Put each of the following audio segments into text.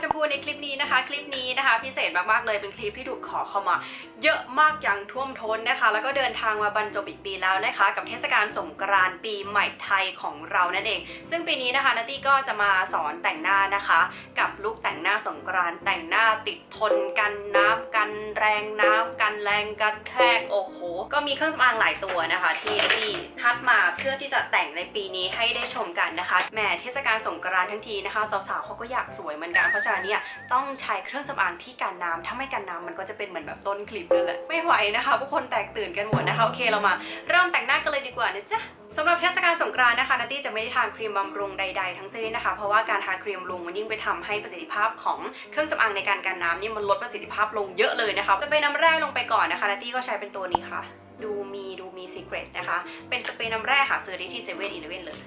ชมพูในคลิปนี้นะคะ คลิปนี้นะคะพิเศษมากๆเลยเป็นคลิปที่ถูกขอเข้ามา เยอะมากอย่างท่วมท้นนะคะ แล้วก็เดินทางมาบรรจบอีกปีแล้วนะคะ กับเทศกาลสงกรานต์ปีใหม่ไทยของเรานั่นเอง ซึ่งปีนี้นะคะนาตี้ก็จะมาสอนแต่งหน้านะคะ กับลุคแต่งหน้าสงกรานต์แต่งหน้าติดทนกันน้ำกันแรงน้ำกันแรงกระแทกโอ้โหก็มีเครื่องสำอางหลายตัวนะคะ ที่ที่คัดมาเพื่อที่จะแต่งในปีนี้ให้ได้ชมกันนะคะแหมเทศกาลสงกรานต์ทั้งทีนะคะสาวๆเขาก็อยากสวยเหมือนกันเพราะฉะนั้นเนี่ยต้องใช้เครื่องสำอางที่กันน้ำถ้าไม่กันน้ำมันก็จะเป็นเหมือนแบบต้นคลิปนั่นแหละ ไม่ไหวนะคะผู้คนแตกตื่นกันหมดนะคะโอเคเรามาเริ่มแต่งหน้ากันเลยดีกว่านะจ๊ะสำหรับเทศกาลสงกรานต์นะคะนัตตี้จะไม่ได้ทาครีมบำรุงใดๆทั้งสิ้นนะคะ เพราะว่าการทาครีมบำรุงมันยิ่งไปทำให้ประสิทธิภาพของเครื่องสำอางในการกันน้ำนี่มันลดประสิทธิภาพลงเยอะเลยนะคะจะเป็นน้ำแร่ลงไปก่อนนะคะนัตตี้ก็ใช้เป็นตัวนี้ค่ะ ดูมีดูมีซีเครตนะคะ เป็นสเปรย์น้ำแร่หาซื้อได้ที่เซเว่นอีเลเว่นเลย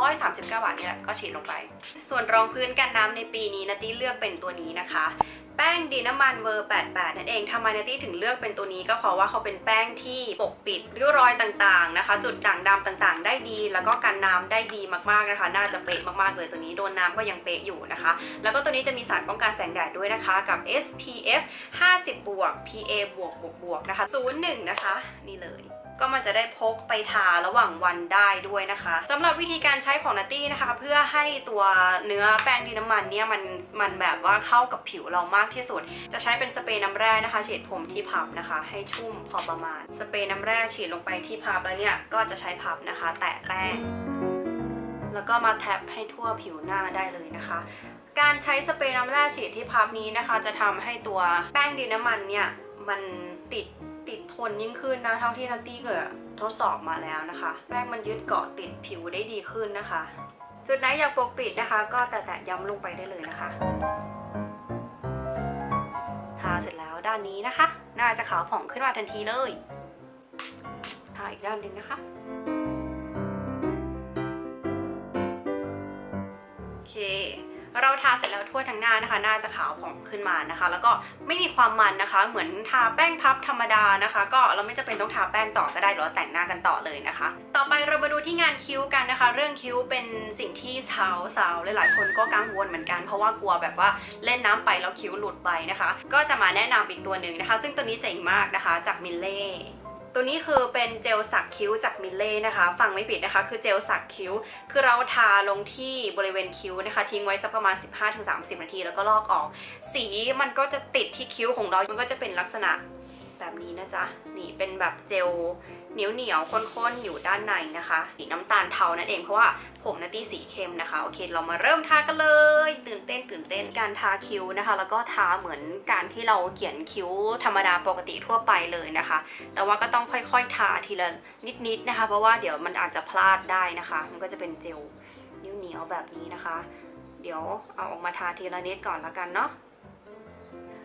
139 บาทนี่แหละก็ฉีดลงไป ส่วนรองพื้นกันน้ำในปีนี้นัตตี้เลือกเป็นตัวนี้นะคะ แป้งดีน้ำมันเวอร์ 88 นั่นเองทำไมนัตตี้ถึงเลือกเป็นตัวนี้ก็เพราะว่าเขาเป็นแป้งที่ปกปิดริ้วรอยต่างๆนะคะ จุดด่างดำต่างๆ ได้ดี แล้วก็กันน้ำได้ดีมากๆนะคะ น่าจะเป๊ะมากๆเลยตัวนี้โดนน้ำก็ยังเป๊ะอยู่นะคะ แล้วก็ตัวนี้จะมีสารป้องกันแสงแดดด้วยนะคะกับ SPF 50บวก PA บวกบวกบวกนะคะ 01 นะคะ นี่เลย ก็มันจะได้พกไปทาระหว่างวันได้ด้วยนะคะสำหรับวิธีการใช้ของนัตตี้นะคะ เพื่อให้ตัวเนื้อแป้งดินน้ำมันเนี่ยมันมันแบบว่าเข้ากับผิวเรามากที่สุด จะใช้เป็นสเปรย์น้ำแร่นะคะฉีดผมที่พับนะคะ ให้ชุ่มพอประมาณ สเปรย์น้ำแร่ฉีดลงไปที่พับแล้วเนี่ยก็จะใช้พับนะคะ แตะแป้งแล้วก็มาแท็บให้ทั่วผิวหน้าได้เลยนะคะการใช้สเปรย์น้ำแร่ฉีดที่พับนี้นะคะ จะทำให้ตัวแป้งดินน้ำมันเนี่ย มันติด ติดทนยิ่งขึ้นนะเท่าที่นัตตี้เกิดทดสอบมาแล้วนะคะ แป้งมันยึดเกาะติดผิวได้ดีขึ้นนะคะ จุดไหนอยากปกปิดนะคะ ก็แตะๆย้ำลงไปได้เลยนะคะทาเสร็จแล้วด้านนี้นะคะ น่าจะขาวผ่องขึ้นมาทันทีเลยทาอีกด้านหนึ่งนะคะโอเค เราทาเสร็จแล้วทั่วทั้งหน้านะคะ หน้าจะขาวผ่องขึ้นมานะคะ แล้วก็ไม่มีความมันนะคะ เหมือนทาแป้งพับธรรมดานะคะ ก็เราไม่จำเป็นต้องทาแป้งต่อก็ได้หรือว่าแต่งหน้ากันต่อเลยนะคะ ต่อไปเรามาดูที่งานคิ้วกันนะคะ เรื่องคิ้วเป็นสิ่งที่สาวสาวหลายๆคนก็กังวลเหมือนกันเพราะว่ากลัวแบบว่าเล่นน้ำไปแล้วคิ้วหลุดไปนะคะ ก็จะมาแนะนำอีกตัวหนึ่งนะคะ ซึ่งตัวนี้เจ๋งมากนะคะ จากมิลเล่ ตัวนี้คือเป็นเจลสักคิ้วจากมิลเล่นะคะ ฟังไม่ผิดนะคะ คือเจลสักคิ้ว คือเราทาลงที่บริเวณคิ้วนะคะ ทิ้งไว้สักประมาณ 15-30 นาที แล้วก็ลอกออก สีมันก็จะติดที่คิ้วของเรา มันก็จะเป็นลักษณะ แบบนี้นะจ๊ะ นี่เป็นแบบเจลเหนียวเหนียวข้นๆ อยู่ด้านในนะคะ สีน้ำตาลเทานั่นเองเพราะว่าผมนาตีสีเข้มนะคะ โอเค เรามาเริ่มทากันเลย ตื่นเต้นตื่นเต้นการทาคิ้วนะคะ แล้วก็ทาเหมือนการที่เราเขียนคิ้วธรรมดาปกติทั่วไปเลยนะคะ แต่ว่าก็ต้องค่อยๆ ทาทีละนิดๆนะคะ เพราะว่าเดี๋ยวมันอาจจะพลาดได้นะคะ มันก็จะเป็นเจลเหนียวๆแบบนี้นะคะ เดี๋ยวเอาออกมาทาทีละนิดก่อนละกันเนาะ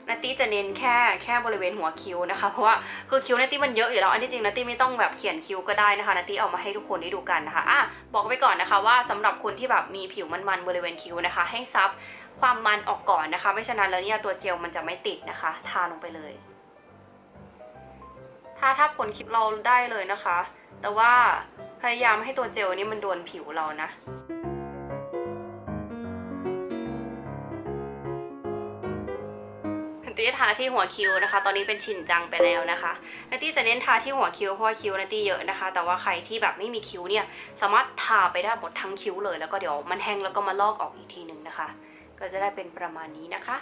นัตตี้จะเน้นแค่แค่บริเวณหัวคิ้วนะคะ เพราะว่าคือคิ้วนัตตี้มันเยอะอยู่แล้ว อันที่จริงนัตตี้ไม่ต้องแบบเขียนคิ้วก็ได้นะคะนัตตี้เอามาให้ทุกคนได้ดูกันนะคะอะบอกไว้ก่อนนะคะว่าสำหรับคนที่แบบมีผิวมันๆบริเวณคิ้วนะคะ ให้ซับความมันออกก่อนนะคะ ไม่ฉะนั้นแล้วเนี่ยตัวเจลมันจะไม่ติดนะคะ ทาลงไปเลยทาทับขนคิ้วเราได้เลยนะคะ แต่ว่าพยายามให้ตัวเจลนี้มันโดนผิวเรานะ นัตตี้ทาที่หัวคิ้วนะคะ ตอนนี้เป็นชินจังไปแล้วนะคะนัตตี้จะเน้นทาที่หัวคิ้วเพราะว่าคิ้วนัตตี้เยอะนะคะ แต่ว่าใครที่แบบไม่มีคิ้วเนี่ยสามารถทาไปได้หมดทั้งคิ้วเลย แล้วก็เดี๋ยวมันแห้งแล้วก็มาลอกออกอีกทีหนึ่งนะคะ ก็จะได้เป็นประมาณนี้นะคะ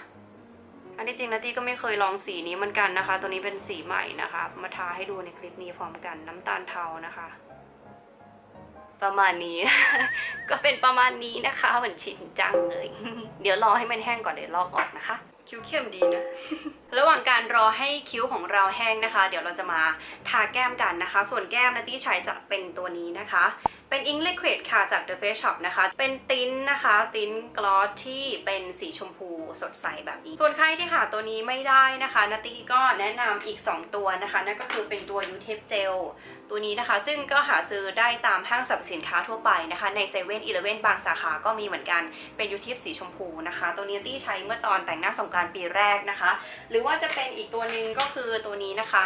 อันที่จริงนัตตี้ก็ไม่เคยลองสีนี้เหมือนกันนะคะ ตัวนี้เป็นสีใหม่นะคะ มาทาให้ดูในคลิปนี้พร้อมกันน้ำตาลเทานะคะประมาณนี้ ก็เป็นประมาณนี้นะคะ เหมือนชินจังเลย เดี๋ยวรอให้มันแห้งก่อนเดี๋ยวลอกออกนะคะ คิ้วเข้มดีนะ ระหว่างการรอให้คิ้วของเราแห้งนะคะ เดี๋ยวเราจะมาทาแก้มกันนะคะ ส่วนแก้มนะที่ใช้จะเป็นตัวนี้นะคะ เป็น Ink Liquid ค่ะจาก The Face Shop นะคะ เป็นติ้นนะคะ ติ้นกลอสที่เป็นสีชมพูสดใสแบบนี้ ส่วนใครที่หาตัวนี้ไม่ได้นะคะนาตี้ก็แนะนำอีก 2 ตัวนะคะ นั่นก็คือเป็นตัว u t e p Gel ตัวนี้นะคะ ซึ่งก็หาซื้อได้ตามห้างสรรพสินค้าทั่วไปนะคะ ใน7 e เ e ่ e อเบางสาขาก็มีเหมือนกัน เป็นยูทิปสีชมพูนะคะ ตัวนี้ตี้ใช้เมื่อตอนแต่งหน้าสงกรารปีแรกนะคะ หรือว่าจะเป็นอีกตัวหนึ่งก็คือตัวนี้นะคะ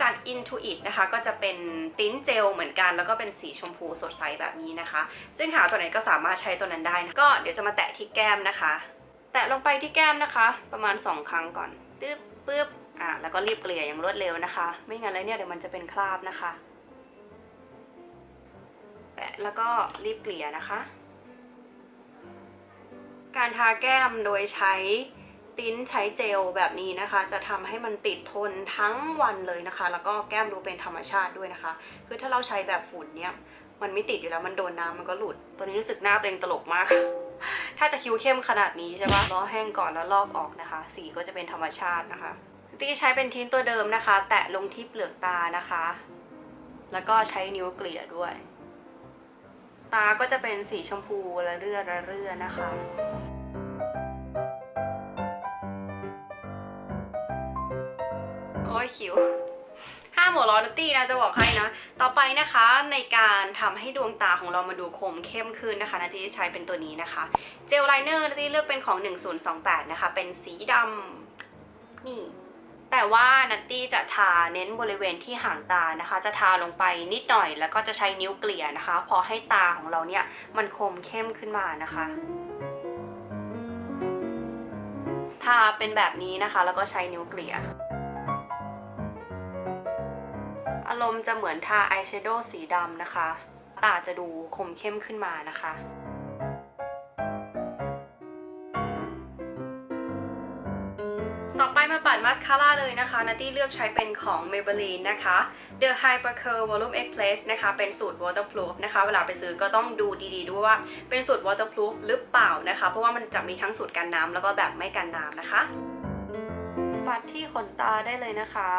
จาก Intuit นะคะก็จะเป็นติ้นเจลเหมือนกัน แล้วก็เป็นสีชมพูสดใสแบบนี้นะคะ ซึ่งหาตัวไหนก็สามารถใช้ตัวนั้นได้นะก็เดี๋ยวจะมาแตะที่แก้มนะคะ แตะลงไปที่แก้มนะคะ ประมาณ 2 ครั้งก่อนตึ๊บปึ๊บอะแล้วก็รีบเกลี่ยอย่างรวดเร็วนะคะ ไม่งั้นแล้วเนี่ยเดี๋ยวมันจะเป็นคราบนะคะ แตะแล้วก็รีบเกลี่ยนะคะการทาแก้มโดยใช้ ติ้นใช้เจลแบบนี้นะคะ จะทำให้มันติดทนทั้งวันเลยนะคะ แล้วก็แก้มดูเป็นธรรมชาติด้วยนะคะ คือถ้าเราใช้แบบฝุ่นเนี่ยมันไม่ติดอยู่แล้วมันโดนน้ำมันก็หลุดตัวนี้รู้สึกหน้าตัวเองตลกมาก ถ้าจะคิ้วเข้มขนาดนี้ใช่ปะรอแห้งก่อนแล้วลอกออกนะคะ สีก็จะเป็นธรรมชาตินะคะตีใช้เป็นทิ้นตัวเดิมนะคะ แตะลงที่เปลือกตานะคะ แล้วก็ใช้นิ้วเกลี่ยด้วย ตาก็จะเป็นสีชมพูระเรื่อระเรื่อนะคะ อ้ยคิวห้ามหัวร้อนตี้นะจะบอกให้นะ ต่อไปนะคะในการทำให้ดวงตาของเรามาดูคมเข้มขึ้นนะคะนาทีใช้เป็นตัวนี้นะคะ เจลไลเนอร์นาทีเลือกเป็นของ 1028 นะคะ เป็นสีดำนี่แต่ว่านัตตี้จะทาเน้นบริเวณที่ห่างตานะคะ จะทาลงไปนิดหน่อยแล้วก็จะใช้นิ้วเกลี่ยนะคะ พอให้ตาของเราเนี่ยมันคมเข้มขึ้นมานะคะ ทาเป็นแบบนี้นะคะ แล้วก็ใช้นิ้วเกลี่ย อารมณ์จะเหมือนทาอายแชโดว์สีดำนะคะ ตาจะดูคมเข้มขึ้นมานะคะต่อไปมาปัดมาสคาร่าเลยนะคะ นัตตี้เลือกใช้เป็นของ Maybelline นะคะ The Hyper Curl Volume X Place นะคะ เป็นสูตร waterproof นะคะ เวลาไปซื้อก็ต้องดูดีๆด้วยว่า เป็นสูตร waterproof หรือเปล่านะคะ เพราะว่ามันจะมีทั้งสูตรกันน้ำแล้วก็แบบไม่กันน้ำนะคะ ปัดที่ขนตาได้เลยนะคะ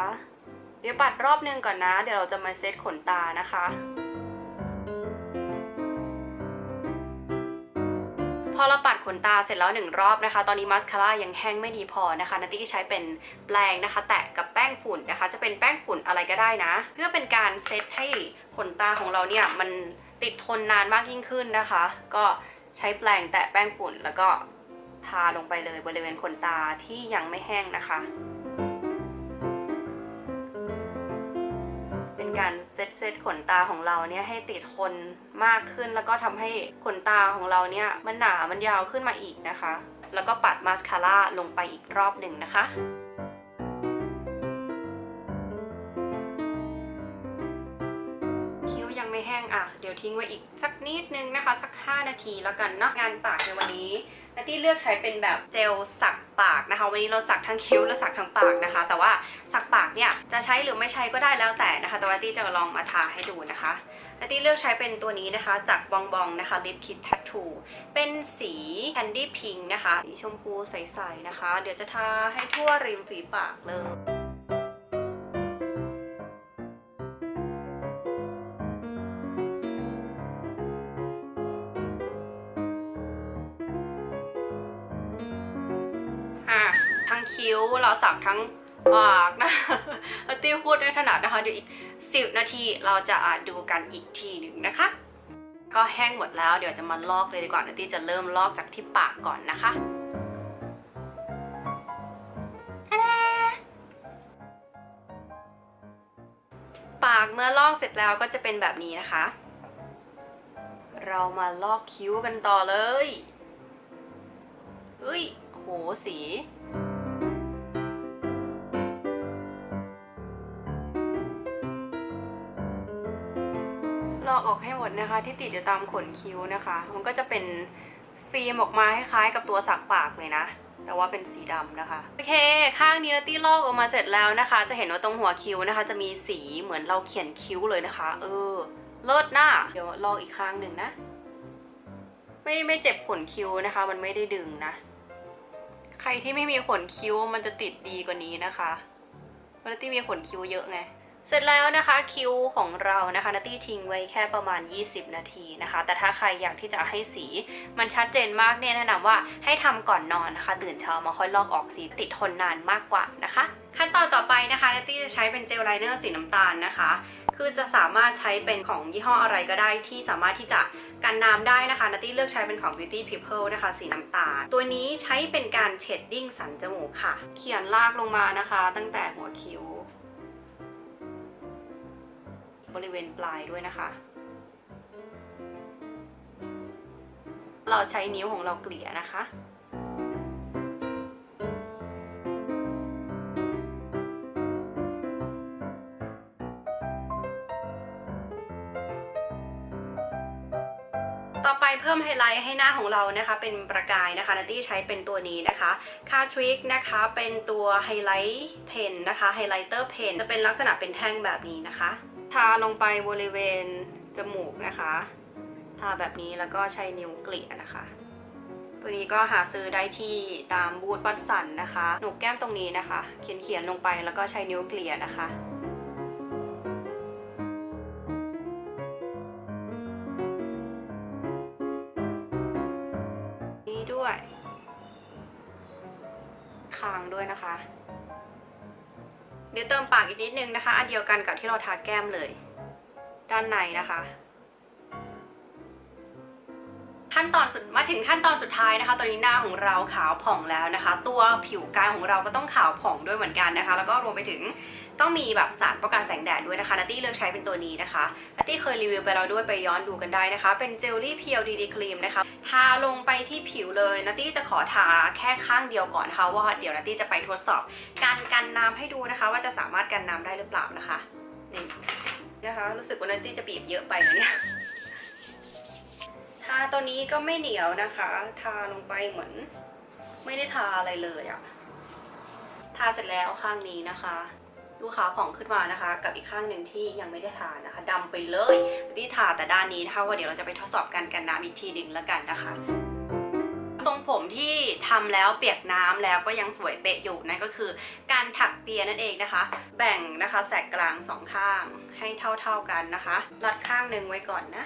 เดี๋ยวปัดรอบนึงก่อนนะ เดี๋ยวเราจะมาเซตขนตานะคะ พอเราปัดขนตาเสร็จแล้วหนึ่งรอบนะคะ ตอนนี้มาสคาร่ายังแห้งไม่ดีพอนะคะนัตตี้ใช้เป็นแปรงนะคะ แตะกับแป้งฝุ่นนะคะ จะเป็นแป้งฝุ่นอะไรก็ได้นะ เพื่อเป็นการเซตให้ขนตาของเราเนี่ยมันติดทนนานมากยิ่งขึ้นนะคะ ก็ใช้แปรงแตะแป้งฝุ่นแล้วก็ทาลงไปเลยบริเวณขนตาที่ยังไม่แห้งนะคะ ตเซตขนตาของเราเนี่ยให้ติดทนมากขึ้น แล้วก็ทำให้ขนตาของเราเนี่ยมันหนามันยาวขึ้นมาอีกนะคะ แล้วก็ปัดมาสคาร่าลงไปอีกรอบหนึ่งนะคะ เดี๋ยวทิ้งไว้อีกสักนิดนึงนะคะ สัก 5 นาทีแล้วกันเนาะงานปากในวันนี้นัตตี้เลือกใช้เป็นแบบเจลสักปากนะคะ วันนี้เราสักทั้งคิ้วและสักทั้งปากนะคะ แต่ว่าสักปากเนี่ยจะใช้หรือไม่ใช้ก็ได้แล้วแต่นะคะ แต่ว่านัตตี้จะลองมาทาให้ดูนะคะนัตตี้เลือกใช้เป็นตัวนี้นะคะ จากบองบองนะคะลิปคิดแท t ทูเป็นสีแคนดี้พิงนะคะ สีชมพูใสๆนะคะ เดี๋ยวจะทาให้ทั่วริมฝีปากเลย อะทั้งคิ้วเราสักทั้งปากนะแล้วติ้วพูดได้ถนัดนะคะเดี๋ยวอีก 10 นาทีเราจะอ่านดูกันอีกทีหนึ่งนะคะ ก็แห้งหมดแล้วเดี๋ยวจะมาลอกเลยดีกว่านะตี้จะเริ่มลอกจากที่ปากก่อนนะคะทะดาปากเมื่อลอกเสร็จแล้วก็จะเป็นแบบนี้นะคะ เรามาลอกคิ้วกันต่อเลยเฮ้ยโหสี ลอกออกให้หมดนะคะที่ติดอยู่ตามขนคิ้วนะคะ มันก็จะเป็นฟิล์มออกมาคล้ายๆกับตัวสักปากเลยนะแต่ว่าเป็นสีดำนะคะ โอเค ข้างนี้นัตตี้ลอกออกมาเสร็จแล้วนะคะ จะเห็นว่าตรงหัวคิ้วนะคะ จะมีสีเหมือนเราเขียนคิ้วเลยนะคะ เออ เลิศหน้า เดี๋ยวลอกอีกข้างหนึ่งนะ ไม่ไม่เจ็บขนคิ้วนะคะ มันไม่ได้ดึงนะ ใครที่ไม่มีขนคิ้วมันจะติดดีกว่านี้นะคะเนัตตี้มีขนคิ้วเยอะไง เสร็จแล้วนะคะคิ้วของเรานะคะนัตตี้ทิ้งไว้แค่ประมาณ 20 นาทีนะคะ แต่ถ้าใครอยากที่จะให้สีมันชัดเจนมากเนี่ยแนะนำว่าให้ทำก่อนนอนนะคะ ตื่นเช้ามาค่อยลอกออกสีติดทนนานมากกว่านะคะ ขั้นตอนต่อไปนะคะนัตตี้จะใช้เป็นเจลไลเนอร์สีน้ำตาลนะคะ คือจะสามารถใช้เป็นของยี่ห้ออะไรก็ได้ที่สามารถที่จะ กันน้ำได้นะคะนัตตี้เลือกใช้เป็นของ Beauty People นะคะ สีน้ำตาล ตัวนี้ใช้เป็นการเชดดิ้งสันจมูกค่ะ เขียนลากลงมานะคะ ตั้งแต่หัวคิ้ว บริเวณปลายด้วยนะคะ เราใช้นิ้วของเราเกลี่ยนะคะ ไฮไลท์ให้หน้าของเรานะคะเป็นประกายนะคะนัตตี้ใช้เป็นตัวนี้นะคะคาทริกนะคะเป็นตัวไฮไลท์เพนนะคะไฮไลท์เตอร์เพนจะเป็นลักษณะเป็นแท่งแบบนี้นะคะ ทาลงไปบริเวณจมูกนะคะ ทาแบบนี้แล้วก็ใช้นิ้วเกลี่ยนะคะตัวนี้ก็หาซื้อได้ที่ตามบูธวัดสันนะคะ หนูกแก้มตรงนี้นะคะ เขียนเขียนๆลงไปแล้วก็ใช้นิ้วเกลี่ยนะคะ ปากอีกนิดนึงนะคะ อันเดียวกันกับที่เราทาแก้มเลย ด้านในนะคะ ขั้นตอนสุดมาถึงขั้นตอนสุดท้ายนะคะ ตอนนี้หน้าของเราขาวผ่องแล้วนะคะ ตัวผิวกายของเราก็ต้องขาวผ่องด้วยเหมือนกันนะคะ แล้วก็รวมไปถึงต้องมีแบบสารป้องกันแสงแดดด้วยนะคะนัตตี้เลือกใช้เป็นตัวนี้นะคะนัตตี้เคยรีวิวไปแล้วด้วยไปย้อนดูกันได้นะคะ เป็นเจลลี่เพียวดีดีครีมนะคะ ทาลงไปที่ผิวเลยนัตตี้จะขอทาแค่ข้างเดียวก่อนนะคะว่าเดี๋ยวนัตตี้จะไปทดสอบ การกันน้ำให้ดูนะคะ ว่าจะสามารถกันน้ำได้หรือเปล่านะคะนี่นะคะ รู้สึกว่านัตตี้จะบีบเยอะไปนะเนี่ย ทาตัวนี้ก็ไม่เหนียวนะคะ ทาลงไปเหมือน ไม่ได้ทาอะไรเลยอะทาเสร็จแล้วข้างนี้นะคะดูขาวผ่องขึ้นมานะคะ กับอีกข้างหนึ่งที่ยังไม่ได้ทานะคะดำไปเลยที่ทาแต่ด้านนี้นะคะว่าเดี๋ยวเราจะไปทดสอบกันกันน้ำอีกทีหนึ่งแล้วกันนะคะทรงผมที่ทำแล้วเปียกน้ำแล้วก็ยังสวยเป๊ะอยู่นั่นก็คือ การถักเปียนั่นเองนะคะ แบ่งนะคะแสกกลางสองข้างให้เท่าๆกันนะคะ รัดข้างหนึ่งไว้ก่อนนะ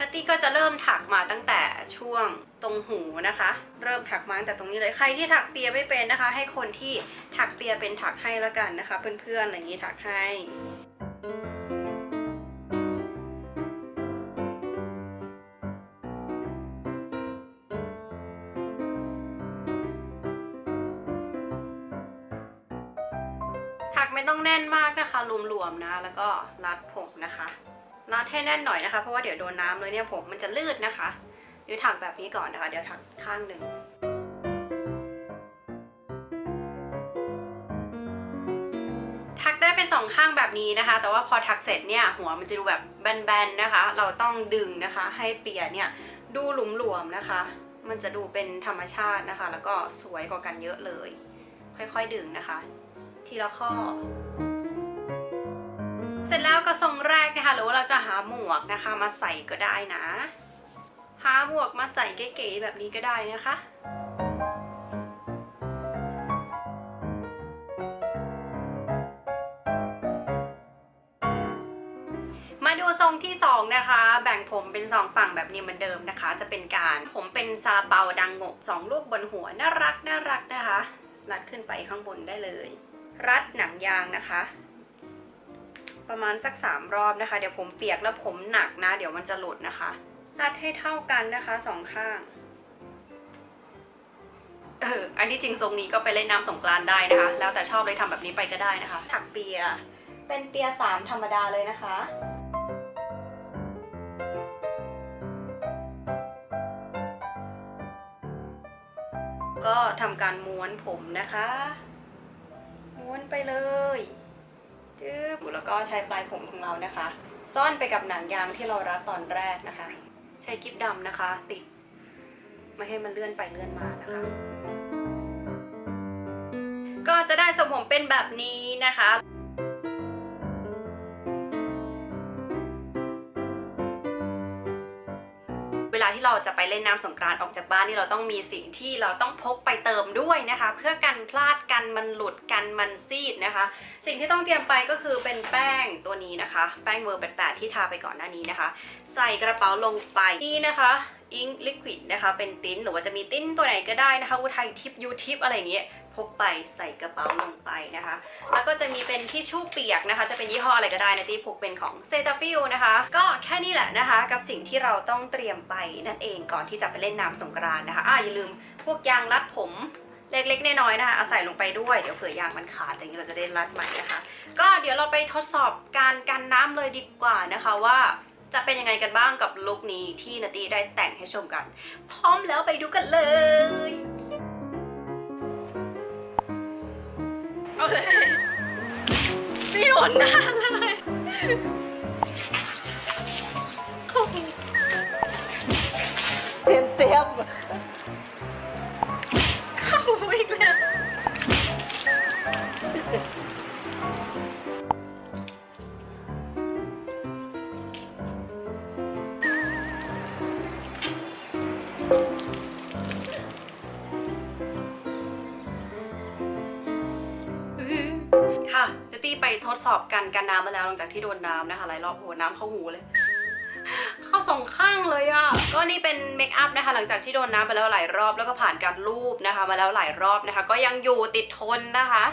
นัตตี้ก็จะเริ่มถักมาตั้งแต่ช่วงตรงหูนะคะ เริ่มถักมาตั้งแต่ตรงนี้เลยใครที่ถักเปียไม่เป็นนะคะ ให้คนที่ถักเปียเป็นถักให้แล้วกันนะคะ เพื่อนๆอะไรอย่างนี้ถักให้ถักไม่ต้องแน่นมากนะคะรวมๆนะ แล้วก็รัดผมนะคะ รัดให้แน่นหน่อยนะคะ เพราะว่าเดี๋ยวโดนน้ำเลยเนี่ยผมมันจะลืดนะคะเดี๋ยวถักแบบนี้ก่อนนะคะ เดี๋ยวถักข้างหนึ่งถักได้เป็นสองข้างแบบนี้นะคะ แต่ว่าพอถักเสร็จเนี่ยหัวมันจะดูแบบแบนๆนะคะ เราต้องดึงนะคะ ให้เปียเนี่ยดูหลุมหลวมนะคะ มันจะดูเป็นธรรมชาตินะคะ แล้วก็สวยกว่ากันเยอะเลย ค่อยๆดึงนะคะ ทีละข้อ เสร็จแล้วก็ทรงแรกนะคะหรือว่าเราจะหาหมวกนะคะมาใส่ก็ได้นะ หาหมวกมาใส่เก๋ๆแบบนี้ก็ได้นะคะมาดูทรงที่สองนะคะ แบ่งผมเป็นสองฝั่งแบบนี้เหมือนเดิมนะคะ จะเป็นการผมเป็นซาลาเปาดังงบสองลูกบนหัว น่ารักน่ารักนะคะ รัดขึ้นไปข้างบนได้เลย รัดหนังยางนะคะ ประมาณสักสามรอบนะคะ เดี๋ยวผมเปียกแล้วผมหนักนะ เดี๋ยวมันจะหลุดนะคะ รัดให้เท่ากันนะคะสองข้าง เออ อันนี้จริงทรงนี้ก็ไปเล่นน้ำสงกรานได้นะคะ แล้วแต่ชอบเลยทำแบบนี้ไปก็ได้นะคะ ถักเปีย เป็นเปียสามธรรมดาเลยนะคะก็ทำการม้วนผมนะคะ ม้วนไปเลย จึ๊บแล้วก็ใช้ปลายผมของเรานะคะ ซ่อนไปกับหนังยางที่เรารัดตอนแรกนะคะ ใช้กิ๊บดำนะคะ ติด ไม่ให้มันเลื่อนไปเลื่อนมานะคะ ก็จะได้ทรงผมเป็นแบบนี้นะคะ ลาที่เราจะไปเล่นน้ำสงกรานต์ออกจากบ้านนี่เราต้องมีสิ่งที่เราต้องพกไปเติมด้วยนะคะ เพื่อกันพลาดกันมันหลุดกันมันซีดนะคะ สิ่งที่ต้องเตรียมไปก็คือเป็นแป้งตัวนี้นะคะ แป้งเวอร์แปดที่ทาไปก่อนหน้านี้นะคะ ใส่กระเป๋าลงไปนี่นะคะอิงลิควิดนะคะเป็นติ้นหรือว่าจะมีติ้นตัวไหนก็ได้นะคะอุทัยทิปยูทิปอะไรอย่างเงี้ย พกไปใส่กระเป๋าลงไปนะคะ แล้วก็จะมีเป็นที่ชู่เปียกนะคะ จะเป็นยี่ห้ออะไรก็ได้นะที่พกเป็นของเซตาฟิลนะคะ ก็แค่นี้แหละนะคะ กับสิ่งที่เราต้องเตรียมไปนั่นเองก่อนที่จะไปเล่นน้ำสงกรานนะคะอ่าอย่าลืมพวกยางรัดผมเล็กๆน้อยๆนะคะเอาใส่ลงไปด้วย เดี๋ยวเผื่อยางมันขาดอย่างนี้เราจะได้รัดใหม่นะคะ ก็เดี๋ยวเราไปทดสอบการกันน้ำเลยดีกว่านะคะว่าจะเป็นยังไงกันบ้างกับลุคนี้ที่นาตีได้แต่งให้ชมกัน พร้อมแล้วไปดูกันเลย เอาเลยไม่โดนหน้าเลยเต็มเต็ม ไปทดสอบกันกันน้ำมาแล้วหลังจากที่โดนน้ำนะคะหลายรอบโหน้ำเข้าหูเลย เข้าสองข้างเลยอะ่ะก็นี่เป็นเมคอัพนะคะหลังจากที่โดนน้ำไปแล้วหลายรอบแล้วก็ผ่านการลูบนะคะ มาแล้วหลายรอบนะคะ ก็ยังอยู่ติดทนนะคะ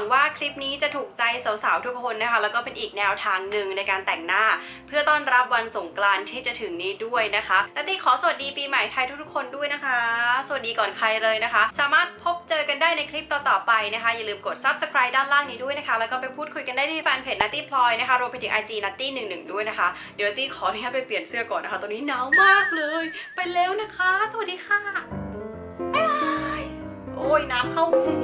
งว่าคลิปนี้จะถูกใจสาวๆทุกคนนะคะ แล้วก็เป็นอีกแนวทางหนึ่งในการแต่งหน้า เพื่อต้อนรับวันสงกรานต์ที่จะถึงนี้ด้วยนะคะนาตี้ขอสวัสดีปีใหม่ไทยทุกๆคนด้วยนะคะ สวัสดีก่อนใครเลยนะคะ สามารถพบเจอกันได้ในคลิปต่อๆไปนะคะ อย่าลืมกด subscribe ด้านล่างนี้ด้วยนะคะ แล้วก็ไปพูดคุยกันได้ที่แฟนเพจนัตตี้พลอยนะคะรวมไปถึง IG นัตตี้หนึ่งหนึ่งด้วยนะคะ เดี๋ยวนัตตี้ขออนุญาตไปเปลี่ยนเสื้อก่อนนะคะตอนนี้หนาวมากเลย ไปแล้วนะคะ สวัสดีค่ะบ๊ายบายโอ้ยน้ำเข้าหู